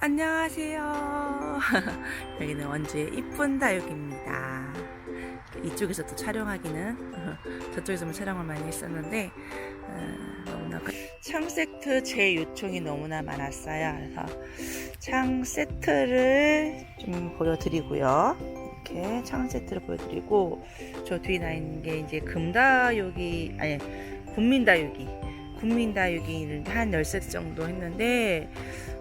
안녕하세요. 여기는 원주의 이쁜 다육입니다. 이쪽에서도 촬영하기는 저쪽에서만 촬영을 많이 했었는데 어, 너무나 그- 창 세트 제 요청이 너무나 많았어요. 그래서 창 세트를 좀 보여드리고요. 이렇게 창 세트를 보여드리고 저 뒤에 나 있는 게 이제 금다육이 아니 국민다육이 국민다육이를 한 10세트 정도 했는데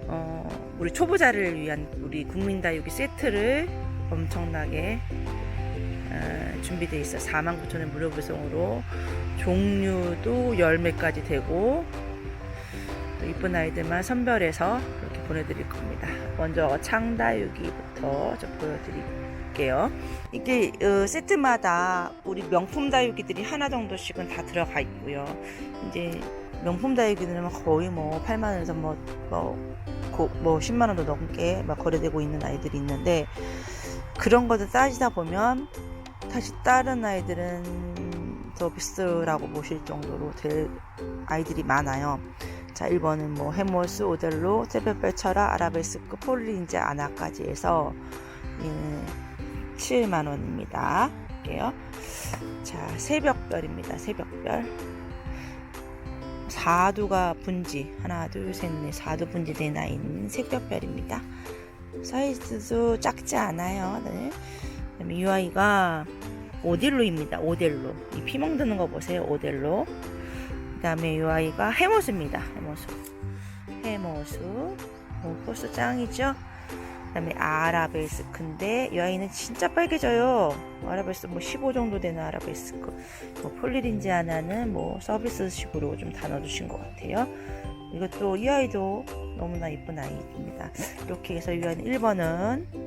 어, 우리 초보자를 위한 우리 국민다육이 세트를 엄청나게 어, 준비되어 있어 49,000원 무료 배송으로 종류도 열매까지 되고 또 이쁜 아이들만 선별해서 이렇게 보내드릴 겁니다. 먼저 창다육이부터 좀 보여드릴게요. 이게 어, 세트마다 우리 명품 다육이들이 하나 정도씩은 다 들어가 있고요. 이제 명품 다육이들은 거의 뭐 8만 원에서 뭐, 뭐 고- 뭐 10만 원도 넘게 막 거래되고 있는 아이들이 있는데 그런 것들 따지다 보면 사실 다른 아이들은 서비스라고 보실 정도로 될 아이들이 많아요. 자, 1번은 뭐 해모스, 오델로, 철화, 아라베스크, 폴린제, 아나까지 해서 예, 7만 원입니다. 볼게요. 자, 새벽별입니다. 새벽별. 4두가 분지 하나 둘 셋넷 4두 분지된 아이는 색별별입니다. 사이즈도 작지 않아요. 네. 그다음에 이 아이가 오델로입니다. 오델로. 이 피 멍 드는 거 보세요. 오델로. 그 다음에 이 아이가 해모수입니다. 해모수. 해모수. 오, 포스 짱이죠 그 다음에 아라베스크인데 이 아이는 진짜 빨개져요 아라베스크 뭐 15 정도 되는 아라베스크 뭐 폴리린지 하나는 뭐 서비스식으로 좀 다 넣어주신 것 같아요. 이것도 이 아이도 너무나 이쁜 아이입니다. 이렇게 해서 이 아이는 1번은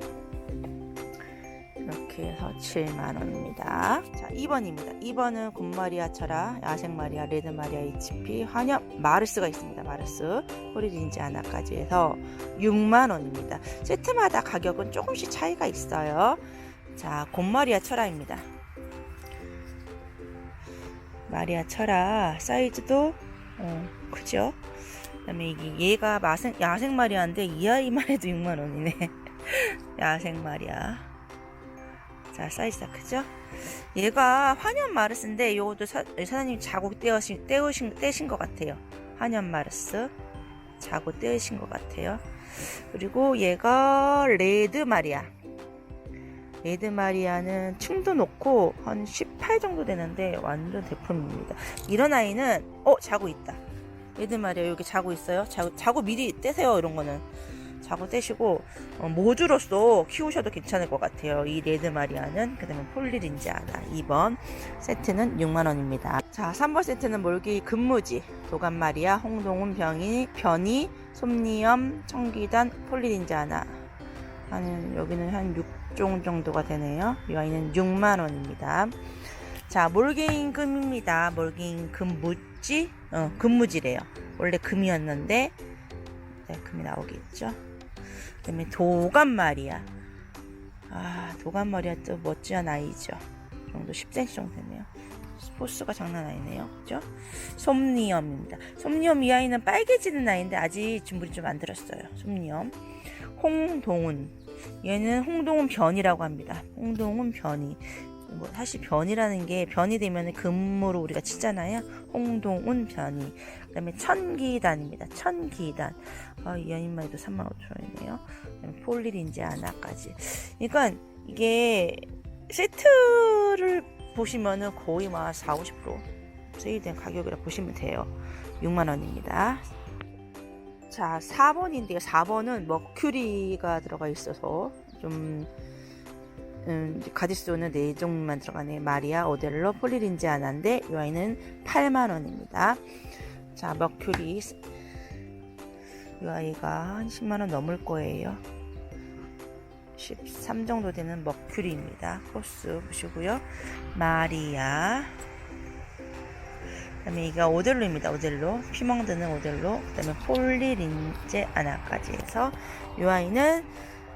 이렇게 해서 7만원입니다. 자, 2번입니다. 2번은 곰마리아 철아, 야생마리아, 레드마리아 HP, 환엽, 마르스가 있습니다. 마르스, 폴리린지 하나까지 해서 6만원입니다. 세트마다 가격은 조금씩 차이가 있어요. 자, 곰마리아 철아입니다. 마리아 철아 사이즈도 어, 크죠? 그다음에 이게 얘가 야생 마리아인데 이 아이만 해도 6만 원이네. 야생 마리아. 자 사이즈가 크죠? 얘가 환연 마르스인데 요것도 사, 사장님 자고 떼으신 떼으신 떼신 것 같아요. 환연 마르스 자고 떼으신 것 같아요. 그리고 얘가 레드 마리아. 레드 마리아는 층도 높고 한 18 정도 되는데 완전 대품입니다. 이런 아이는 어 자고 있다. 레드 마리아 여기 자고 있어요. 자고, 자고 미리 떼세요. 이런 거는 자고 떼시고 어, 모주로서 키우셔도 괜찮을 것 같아요. 이 레드 마리아는 그다음에 폴리린지 하나 2번 세트는 6만 원입니다. 자 3번 세트는 몰기 금무지 도감 마리아 홍동훈 병이 변이 솜니엄 청기단 폴리린지 하나 한 여기는 한 6종 정도가 되네요. 이 아이는 6만 원입니다. 자, 몰개인 금입니다. 몰개인 금무지, 어, 금무지래요. 원래 금이었는데 네, 금이 나오겠죠. 그다음에 도감 마리아. 아, 도감 마리아 또 멋지한 아이죠. 이 정도 10cm 정도 되네요. 포스가 장난 아니네요. 그죠? 솜니엄입니다. 솜니엄 이 아이는 빨개지는 아이인데 아직 준비를 좀 안 들었어요. 솜니엄. 홍동훈. 얘는 홍동훈 변이라고 합니다. 홍동훈 변이. 뭐 사실 변이라는 게 변이 되면 금으로 우리가 치잖아요. 홍동훈 변이. 그다음에 천기단입니다. 천기단. 아, 이 아이만 해도 35,000원이네요. 폴리린지 하나까지. 그러니까 이게 세트를 보시면은 거의 막 4, 50% 세일된 가격이라 보시면 돼요. 6만 원입니다. 자, 4번인데요. 4번은 머큐리가 들어가 있어서 좀 음, 가지수는 4종만 들어가네. 마리아, 오델로, 폴리린지 하나인데 이 아이는 8만 원입니다. 자, 머큐리 이 아이가 한 10만 원 넘을 거예요. 13 정도 되는 머큐리입니다. 코스 보시고요. 마리아 그 다음에 이가 오델로입니다. 오델로 피멍드는 오델로 그 다음에 폴리린제 아나까지 해서 이 아이는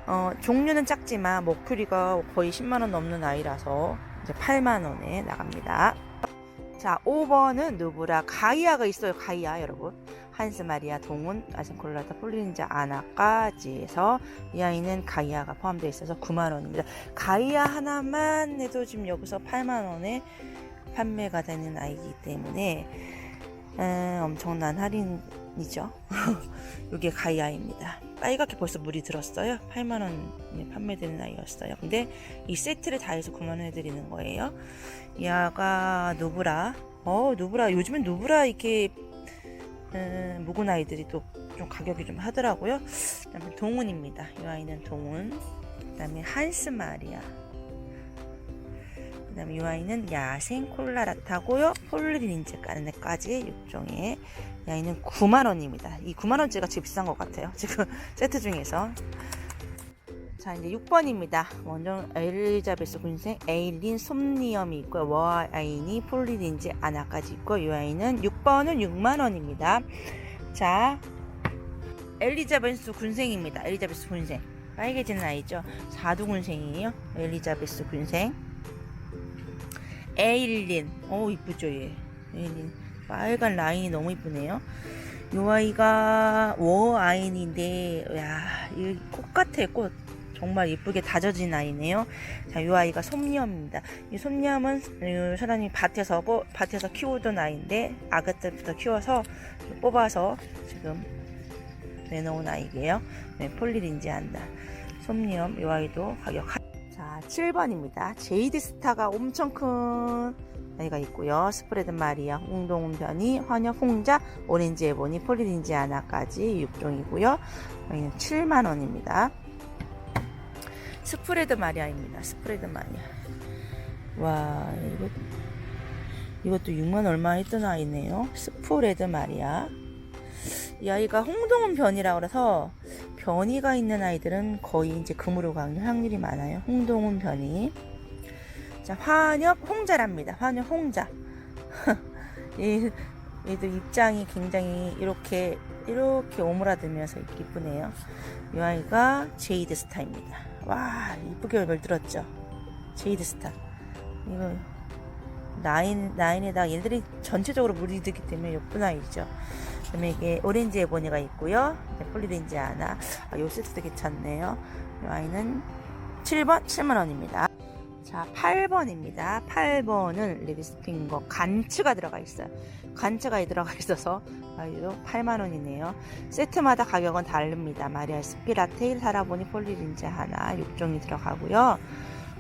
어, 종류는 작지만 머큐리가 거의 10만 원 넘는 아이라서 이제 8만 원에 나갑니다. 자, 5번은 누브라 가이아가 있어요. 가이아 여러분. 한스 마리아 동운 아생콜라타 폴리닌자 아나까지 해서 이 아이는 가이아가 포함되어 있어서 9만 원입니다. 가이아 하나만 해도 지금 여기서 8만 원에 판매가 되는 아이이기 때문에 음, 엄청난 할인이죠. 이게 가이아입니다. 빨갛게 벌써 물이 들었어요. 8만원에 판매되는 아이였어요. 근데 이 세트를 다 해서 9만원 해드리는 거예요. 야가 누브라. 어, 누브라. 요즘엔 누브라 이렇게 음, 묵은 아이들이 또 좀 가격이 좀 하더라고요. 그 다음에 동훈입니다. 이 아이는 동훈. 그 다음에 한스 마리아. 그 다음에 이 아이는 야생 콜라라타고요. 폴리린즈 까르네까지 6종의 이 아이는 9만 원입니다. 이 9만 원짜리가 제일 비싼 것 같아요. 지금 세트 중에서. 자 이제 6번입니다. 먼저 엘리자베스 군생 에일린 솜니엄이 있고요. 워아이니 폴리린즈 아나까지 있고 이 아이는 6번은 6만 원입니다. 자 엘리자베스 군생입니다. 엘리자베스 군생 빨개지는 아이죠. 4두 군생이에요. 엘리자베스 군생 에일린 어 이쁘죠 얘 에일린 빨간 라인이 너무 이쁘네요. 이 아이가 워아인인데 야 이꽃 같아 꽃 정말 예쁘게 다져진 아이네요. 자, 이 아이가 솜념입니다. 이이 사람이 밭에서 뭐, 밭에서 키우던 아이인데 아가 때부터 키워서 뽑아서 지금 내놓은 아이예요. 네, 폴리린지 한다. 솜념 이 아이도 가격 하... 자, 7번입니다. 제이드 스타가 엄청 큰 아이가 있고요. 스프레드 마리아, 웅동운 변이, 환엽 홍자, 오렌지 에보니, 폴리린지 하나까지 6종이고요. 여기는 7만 원입니다. 스프레드 마리아입니다. 스프레드 마리아. 와, 이거, 이것도 6만 얼마 했던 아이네요. 스프레드 마리아. 이 아이가 홍동은 변이라 그래서 변이가 있는 아이들은 거의 이제 금으로 가는 확률이 많아요. 홍동은 변이. 자, 환엽 홍자랍니다. 환엽 홍자. 이, 얘도 입장이 굉장히 이렇게, 이렇게 오므라들면서 이쁘네요. 이 아이가 제이드 스타입니다. 와 이쁘게 물들었죠 제이드 스타 이거 라인 라인에다 얘들이 전체적으로 물이 들기 때문에 예쁜 아이죠 그다음에 이게 오렌지 에보니가 있고요 네, 폴리렌지 하나 아, 요 세트도 괜찮네요 이 아이는 7번 7만원입니다 자 8번입니다 8번은 리비스핑거 간츠가 들어가 있어요 간츠가 들어가 있어서 아이도 8만원이네요. 세트마다 가격은 다릅니다. 마리아 스피라 테일, 사라보니 폴리린즈 하나 6종이 들어가고요.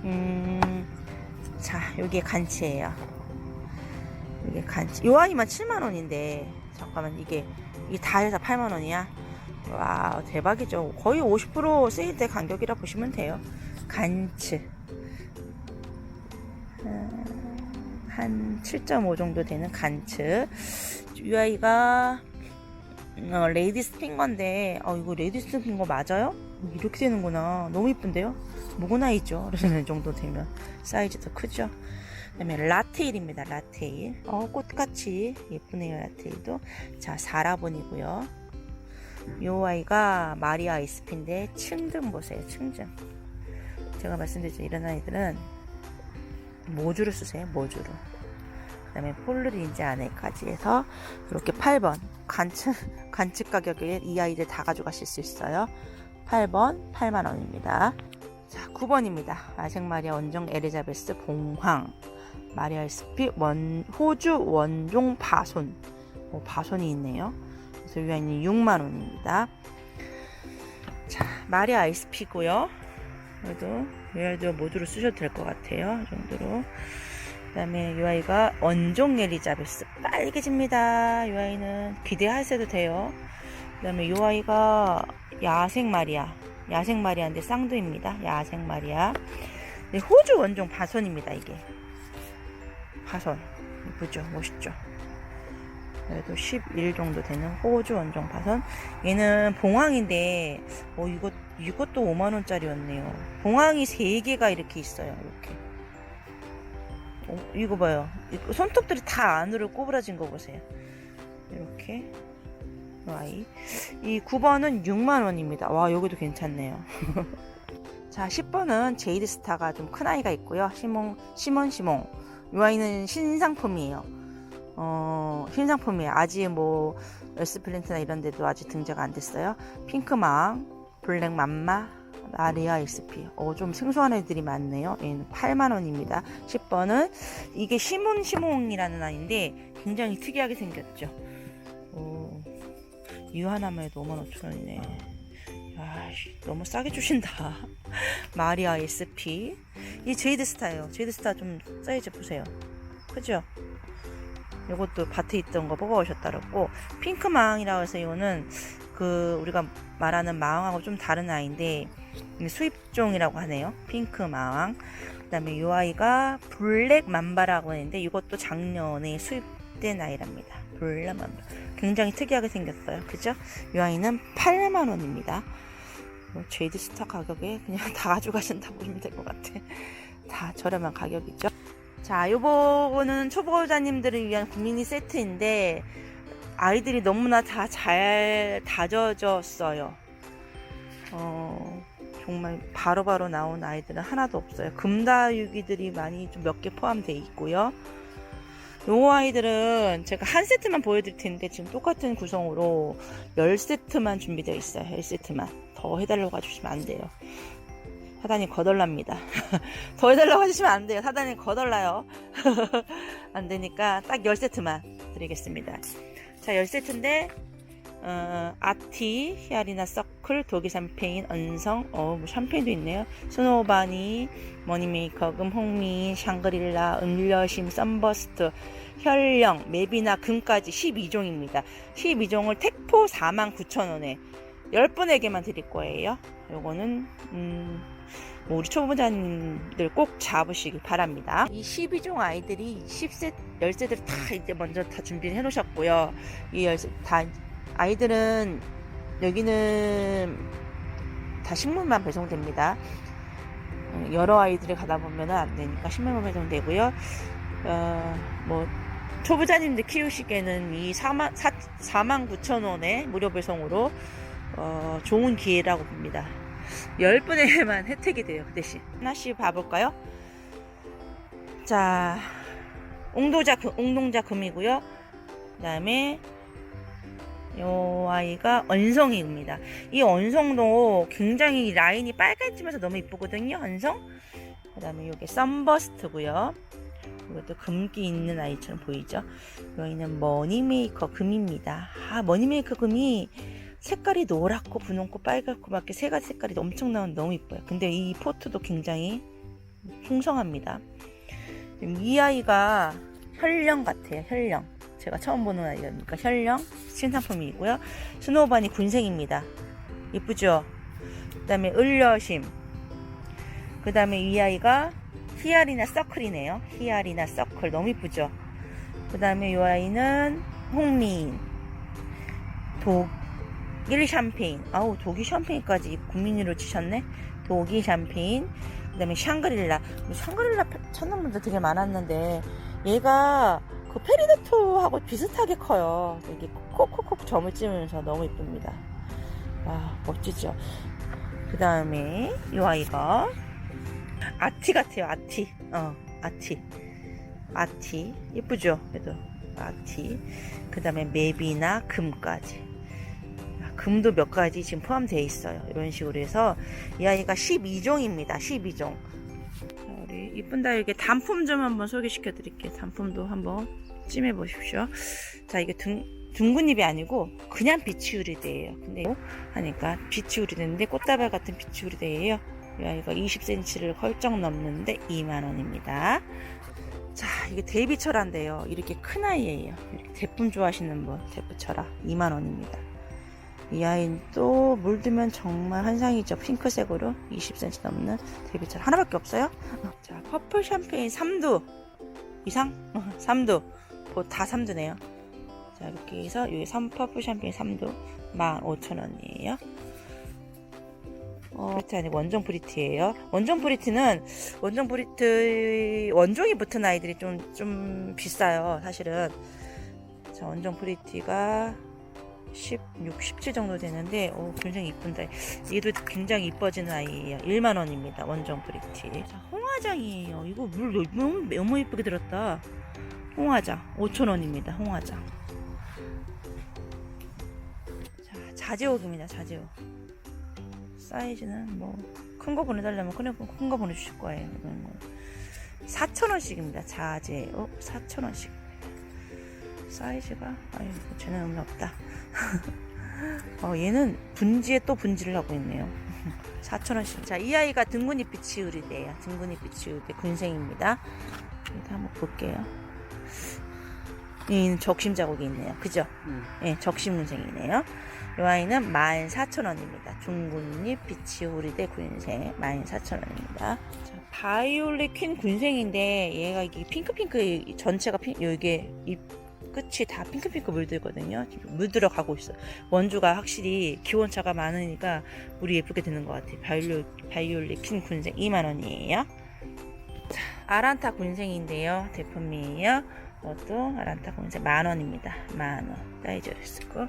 음, 자, 여기에 간치예요. 이게 간치. 요 아이만 7만원인데, 잠깐만, 이게, 이게 다 해서 8만원이야? 와, 대박이죠. 거의 50% 세일 때 간격이라 보시면 돼요. 간츠. 음, 한7.5 정도 되는 간츠. 이 아이가 어, 레이디스 핑거인데 어, 이거 레이디스 핑거 맞아요? 이렇게 되는구나 너무 이쁜데요? 묵은 아이죠 이런 정도 되면 사이즈도 크죠 그 다음에 라테일입니다 라테일. 어 꽃같이 예쁘네요 라테일도. 자 사라본이고요. 요 아이가 마리아 아이스피인데 층등 보세요 층등. 제가 말씀드렸죠 이런 아이들은 모주를 쓰세요 모주로. 그 다음에 폴르린지 안에까지 해서 이렇게 8번 관측, 관측 가격에 이 아이들 다 가져가실 수 있어요. 8번 8만원입니다 자 9번입니다. 아색마리아 원종 에리자베스 봉황 마리아 스피 원, 호주 원종 바손. 오, 바손이 있네요. 그래서 이 아이는 6만 원입니다. 자 마리아 아이스피고요. 그래도 얘도 모두로 쓰셔도 될 것 같아요. 이 정도로. 그 다음에 이 아이가 원종 엘리자베스. 빨개집니다. 이 아이는 기대하셔도 돼요. 그 다음에 이 아이가 야생 마리아 야생 마리아인데 쌍두입니다. 야생 마리아 네, 호주 원종 바선입니다. 이게 바선 이쁘죠? 멋있죠? 그래도 11 정도 되는 호주 원종 바선 얘는 봉황인데 어 이것 이것도 5만 원짜리였네요 봉황이 3 개가 이렇게 있어요 이렇게 어, 이거 봐요. 손톱들이 다 안으로 꼬부라진 거 보세요. 이렇게 아이. 이 9번은 6만 원입니다. 와 여기도 괜찮네요. 자 10번은 제이드 스타가 좀 큰 아이가 있고요. 시몬 시몬 시몬. 이 아이는 신상품이에요. 어, 신상품이에요. 아직 뭐 에스플렌트나 이런 데도 아직 등재가 안 됐어요. 핑크망, 블랙 맘마, 마리아 SP. 어, 좀 생소한 애들이 많네요. 얘는 8만원입니다. 10번은 이게 시몬시몬이라는 아이인데 굉장히 특이하게 생겼죠. 오, 이 해도 55,000원이네. 아, 너무 싸게 주신다. 마리아 SP. 이 제이드 스타예요. 제이드 스타 좀 사이즈 보세요. 그죠? 요것도 밭에 있던 거 보고 오셨다고 핑크망이라고 해서 이거는 그 우리가 말하는 마왕하고 좀 다른 아이인데 수입종이라고 하네요. 핑크망. 그다음에 이 아이가 블랙 맘바라고 하는데 이것도 작년에 수입된 아이랍니다. 블랙 맘바. 굉장히 특이하게 생겼어요. 그죠? 이 아이는 8만 원입니다. 뭐 제이드 스타 가격에 그냥 다 가져가신다고 보시면 될 것 같아. 다 저렴한 가격이죠. 자, 요거는 초보자님들을 위한 국민이 세트인데 아이들이 너무나 다 잘 다져졌어요. 어, 정말 바로 바로 나온 아이들은 하나도 없어요. 금다육이들이 많이 좀 몇 개 포함되어 있고요. 요 아이들은 제가 한 세트만 보여드릴 텐데 지금 똑같은 구성으로 10세트만 준비되어 있어요. 10세트만. 더 해달라고 해주시면 안 돼요. 사단이 거덜납니다. 더 해달라고 해주시면 안 돼요. 사단이 거덜나요. 안 되니까 딱 10세트만 드리겠습니다. 자, 10세트인데, 어, 아티, 히아리나 서클, 독일 샴페인, 언성, 어, 뭐 샴페인도 있네요. 스노바니, 머니메이커, 금, 홍민, 샹그릴라, 음려심, 썬버스트, 혈령, 맵이나 금까지 12종입니다. 12종을 택포 49,000원에 10분에게만 드릴 거예요. 요거는, 음, 뭐 우리 초보자님들 꼭 잡으시길 바랍니다. 이 12종 아이들이 10세, 10세들 다 이제 먼저 다 준비를 해 놓으셨고요. 이 10세, 다, 아이들은, 여기는 다 식물만 배송됩니다. 어, 여러 아이들이 가다 보면 안 되니까 식물만 배송되고요. 어, 뭐, 초보자님들 키우시기에는 이 4만, 4만 9천 원의 무료 배송으로, 어, 좋은 기회라고 봅니다. 10분에만 혜택이 돼요. 그 대신. 하나씩 봐볼까요? 자, 옹도자, 금- 옹동자 금이고요. 그 다음에 요 아이가 언성이입니다. 이 언성도 굉장히 라인이 빨간지면서 너무 이쁘거든요. 언성. 그 다음에 요게 썬버스트고요. 이것도 금기 있는 아이처럼 보이죠? 여기는 머니메이커 금입니다. 아, 머니메이커 금이 색깔이 노랗고 분홍고 빨갛고 막 이렇게 세 가지 색깔이 엄청 나오는 너무 이뻐요. 근데 이 포트도 굉장히 풍성합니다. 이 아이가 혈령 같아요. 혈령. 제가 처음 보는 아이니까 혈령 신상품이고요. 스노우바니 군생입니다. 이쁘죠? 그다음에 을려심. 그다음에 이 아이가 히알이나 서클이네요. 히알이나 서클 너무 이쁘죠? 그다음에 이 아이는 홍미인. 독일 샴페인. 아우 독일 샴페인까지 국민으로 치셨네. 독일 샴페인. 그다음에 샹그릴라. 샹그릴라 찾는 분들 되게 많았는데 얘가 그 페리도토하고 비슷하게 커요. 이게 콕콕콕 점을 찍으면서 너무 이쁩니다. 와 멋지죠. 그 다음에 이 아이가 아티 같아요. 아티. 어 아티. 아티 예쁘죠? 그래도 아티. 그 다음에 맵이나 금까지. 아, 금도 몇 가지 지금 포함되어 있어요. 이런 식으로 해서 이 아이가 12종입니다. 12종. 우리 이쁜 다육의 단품 좀 한번 소개시켜 드릴게요. 단품도 한번 찜해 보십시오. 자, 이게 둥, 둥근 잎이 아니고 그냥 비치우리대예요. 근데 하니까 비치우리대인데 꽃다발 같은 비치우리대예요. 이 아이가 20cm를 헐쩍 넘는데 2만 원입니다. 자, 이게 데이비철한데요. 이렇게 큰 아이예요. 이렇게 대품 좋아하시는 분, 대부철아 2만 원입니다. 이 아이는 또 물들면 정말 환상이죠. 핑크색으로 20cm 넘는 데뷔철 하나밖에 없어요. 자, 퍼플 샴페인 3두 이상? 3두. 뭐다 3두네요. 자, 이렇게 해서 여기 3 퍼플 샴페인 3두 15,000원이에요. 어, 브리트 아니고 원종 브리트예요. 원종 브리트는 원종 브리트 원종이 붙은 아이들이 좀좀 비싸요. 사실은. 자, 원종 브리티가 16, 17 정도 되는데 오, 굉장히 이쁜데 얘도 굉장히 이뻐지는 아이예요. 1만 원입니다. 원정 브리티. 자, 홍화장이에요. 이거 물 너무 너무 예쁘게 들었다. 홍화장 5,000원입니다. 홍화장. 자, 자제옥입니다. 자제옥. 사이즈는 뭐 큰 거 보내달라면 큰 거 보내주실 거예요. 이건 뭐 4,000원씩입니다. 자제옥 4,000원씩. 사이즈가 아유 쟤는 의미 없다. 어, 얘는 분지에 또 분지를 하고 있네요. 4,000원씩. 자, 이 아이가 등근잎이 치우리대요. 등근잎이 치우리대 군생입니다. 한번 볼게요. 이 적심 자국이 있네요. 그죠? 응. 예, 적심 군생이네요. 이 아이는 14,000원입니다. 중군잎 비치 오리대 군생 14,000원입니다. 자, 바이올렛 퀸 군생인데 얘가 이게 핑크핑크 전체가 핑 이게 잎 끝이 다 핑크핑크 물들거든요. 지금 물들어 가고 있어. 원주가 확실히 기온차가 많으니까 물이 예쁘게 드는 것 같아요. 바이올렛, 바이올렛 퀸 군생 2만 원이에요. 자, 아란타 군생인데요. 제품이에요. 이것도 아란타 군생 만 원입니다. 만 원. 사이즈를 쓰고.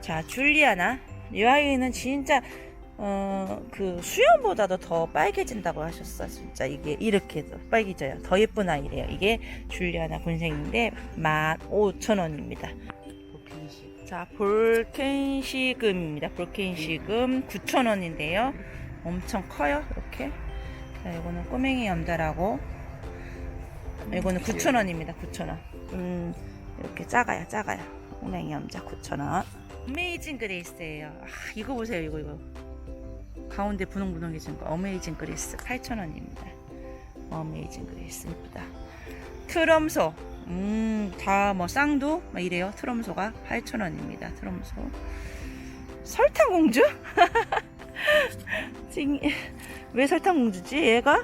자, 줄리아나. 이 아이는 진짜 어, 그 수염보다도 더 빨개진다고 하셨어. 진짜 이게 이렇게 더 빨개져요. 더 예쁜 아이래요. 이게 줄리아나 군생인데 15,000원입니다. 도핑식. 자, 볼켄시금입니다. 볼켄시금 9,000원인데요. 엄청 커요. 이렇게. 자, 이거는 꼬맹이 염자라고. 이거는 9,000원입니다. 9,000원. 음, 이렇게 작아요. 작아요. 꼬맹이 염자 9,000원. 어메이징 그레이스예요. 아, 이거 보세요. 이거 이거. 가운데 분홍분홍해진 거. 어메이징 그레이스 8,000원입니다. 어메이징 그레이스 이쁘다. 트럼소. 음, 다 뭐 쌍두 막 이래요. 트럼소가 8,000원입니다. 트럼소. 설탕공주? 찡- 왜 설탕공주지? 얘가?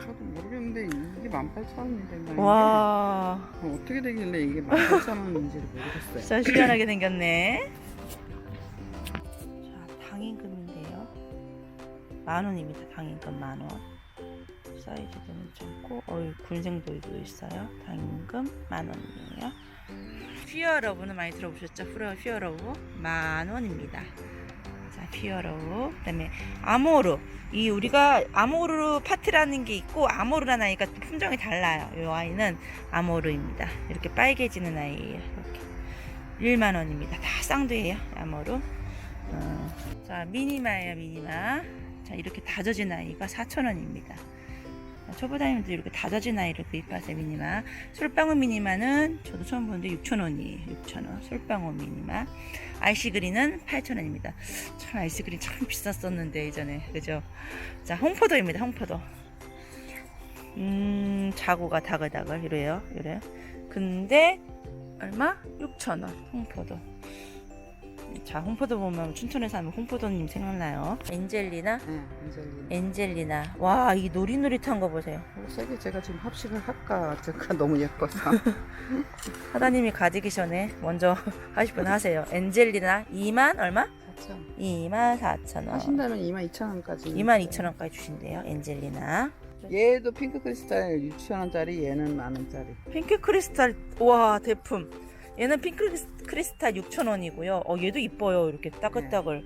이게 18,000원인데 와, 어떻게 되길래 이게 18,000원인지를 모르겠어요. 진짜 시원하게 생겼네. 자, 당임금인데요. 만 원입니다. 당임금 만 원. 사이즈도 괜찮고, 어이 군생도 이거 있어요. 당임금 만 원이에요. 퓨어러브는 많이 들어보셨죠? 퓨어 퓨어러브 만 원입니다. 자, 퓨어러브. 그다음에 아모르. 이 우리가 아모르 파트라는 게 있고 아모르라는 아이가 또 품종이 달라요. 이 아이는 아모르입니다. 이렇게 빨개지는 아이예요. 이렇게 1만 원입니다. 다 쌍두예요. 아모르. 어, 자, 미니마예요, 미니마. 자, 이렇게 다져진 아이가 4,000원입니다. 초보자님도 이렇게 다져진 아이를 구입하세요, 미니마. 솔방울 미니마는 저도 처음 보는데 6,000원이에요. 6,000원. 솔방울 미니마. 아이시그린은 8,000원입니다. 참 아이스크림 참 비쌌었는데 예전에 그죠? 자 홍포도입니다. 홍포도. 음 자구가 다글다글 이래요. 이래. 근데 얼마? 6,000원. 홍포도. 자 홍포도 보면 춘천에서 하면 홍포도님 생각나요. 엔젤리나? 네, 엔젤리나. 엔젤리나. 와 이 노릿노릿한 거 보세요. 세개 제가 지금 합식을 할까 제가 너무 예뻐서 하다님이 가지기 전에 먼저 하실 분 하세요. 엔젤리나 2만 얼마? 4,000원. 2만 4천 원. 하신다면 22,000원까지 2만 2천 원까지 주신대요. 엔젤리나. 얘도 핑크 크리스탈 6,000원짜리 얘는 만 원짜리 핑크 크리스탈 와 대품 얘는 핑크 크리스탈 6,000원이고요. 어 얘도 이뻐요. 이렇게 따글따글.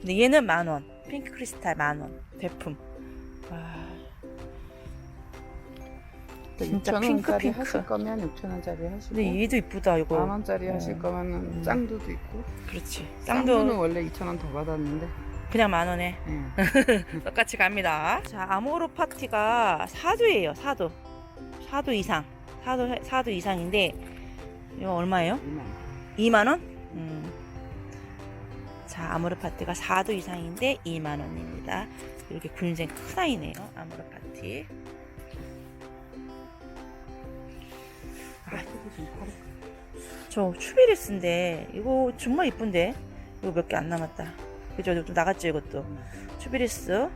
근데 얘는 만원. 핑크 크리스탈 만원. 대품. 와 진짜 6,000원짜리 핑크, 핑크. 하실 거면 6,000원짜리 하시고. 근데 얘도 이쁘다 이거. 만 원짜리 어. 하실 거면은 음. 짱두도 있고. 그렇지. 짱두는 쌍도 원래 2,000원 더 받았는데. 그냥 만 원에. 예. 똑같이 갑니다. 자 아모르 파티가 4두예요 4두. 4두 이상. 4두, 4두 이상인데 이거 얼마예요? 2만 2만 원? 음. 자, 아모르 파티가 4도 이상인데 2만 원입니다. 이렇게 군생 큰 아이네요. 아모르 파티. 아, 저 추비리스인데, 이거 정말 이쁜데? 이거 몇 개 안 남았다. 그죠? 좀 나갔죠, 이것도. 추비리스.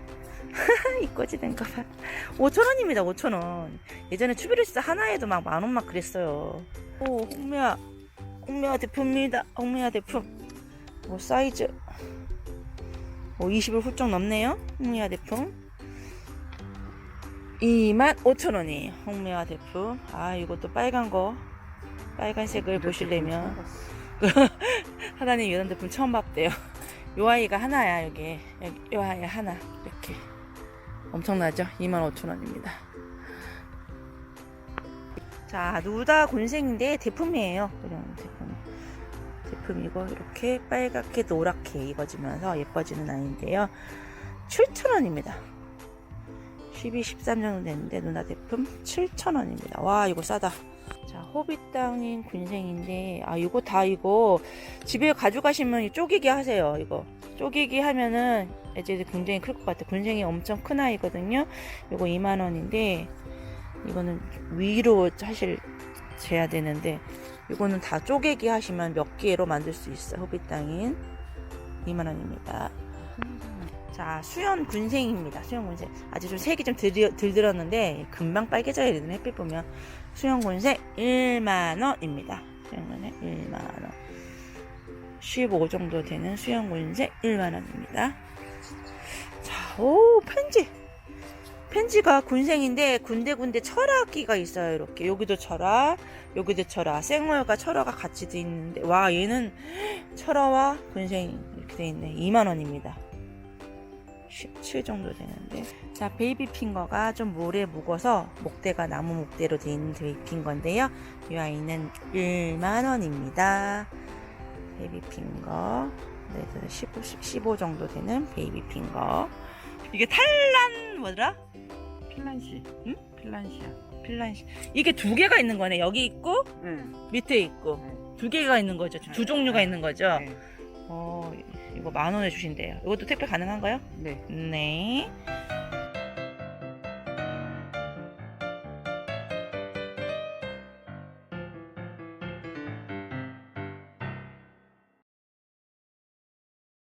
이거지 된가 봐. 5천원입니다, 5천원. 예전에 추비리스 하나에도 막 만원 막 그랬어요. 오, 홍매야. 홍매야 대품입니다. 홍매야 대품. 뭐 사이즈. 뭐 20을 훌쩍 넘네요. 홍매야 대품. 25,000원이에요. 홍매화 대품. 아, 이것도 빨간 거. 빨간색을 보시려면. 하나님 이런 제품 처음 봤대요. 요 아이가 하나야, 여기. 여기 요 아이 하나. 엄청나죠? 25,000원입니다. 자, 누다 곤생인데 대품이에요. 이런 대품. 제품이고 이렇게 빨갛게 노랗게 익어지면서 예뻐지는 아이인데요. 7,000원입니다. 12, 13 정도 되는데 누나 제품 7,000원입니다. 와 이거 싸다. 자 호빗 땅인 군생인데 아 이거 다 이거 집에 가져가시면 쪼개기 하세요. 이거 쪼개기 하면은 이제 굉장히 클 것 같아. 군생이 엄청 큰 아이거든요. 이거 2만 원인데 이거는 위로 사실 재야 되는데 이거는 다 쪼개기 하시면 몇 개로 만들 수 있어. 호빗 땅인 2만 원입니다. 자, 수연 군생입니다. 수연 군생. 아직 좀 색이 좀 들, 들들었는데 금방 빨개져야 되는 햇빛 보면 수연 군생 1만 원입니다. 수연 군생 1만 원. 15 정도 되는 수연 군생 1만 원입니다. 자, 오 편지. 편지가 군생인데 군데군데 철학기가 있어요. 이렇게 여기도 철학, 여기도 철학, 생월과 철화가 같이 돼 있는데 와 얘는 철화와 군생 이렇게 돼 있네. 2만 원입니다. 17 정도 되는데 자 베이비 핑거가 좀 모래 묵어서 목대가 나무 목대로 돼 있는 베이비 핑거인데요 이 아이는 1만 원입니다 베이비 핑거 네, 15, 15 정도 되는 베이비 핑거 이게 탈란 뭐더라? 핀란시. 응? 핀란시야. 필란시 이게 두 개가 있는 거네 여기 있고 응. 밑에 있고 두 개가 있는 거죠 두 종류가 있는 거죠 네. 어 이거 만 원에 주신대요 이것도 택배 가능한가요? 네. 네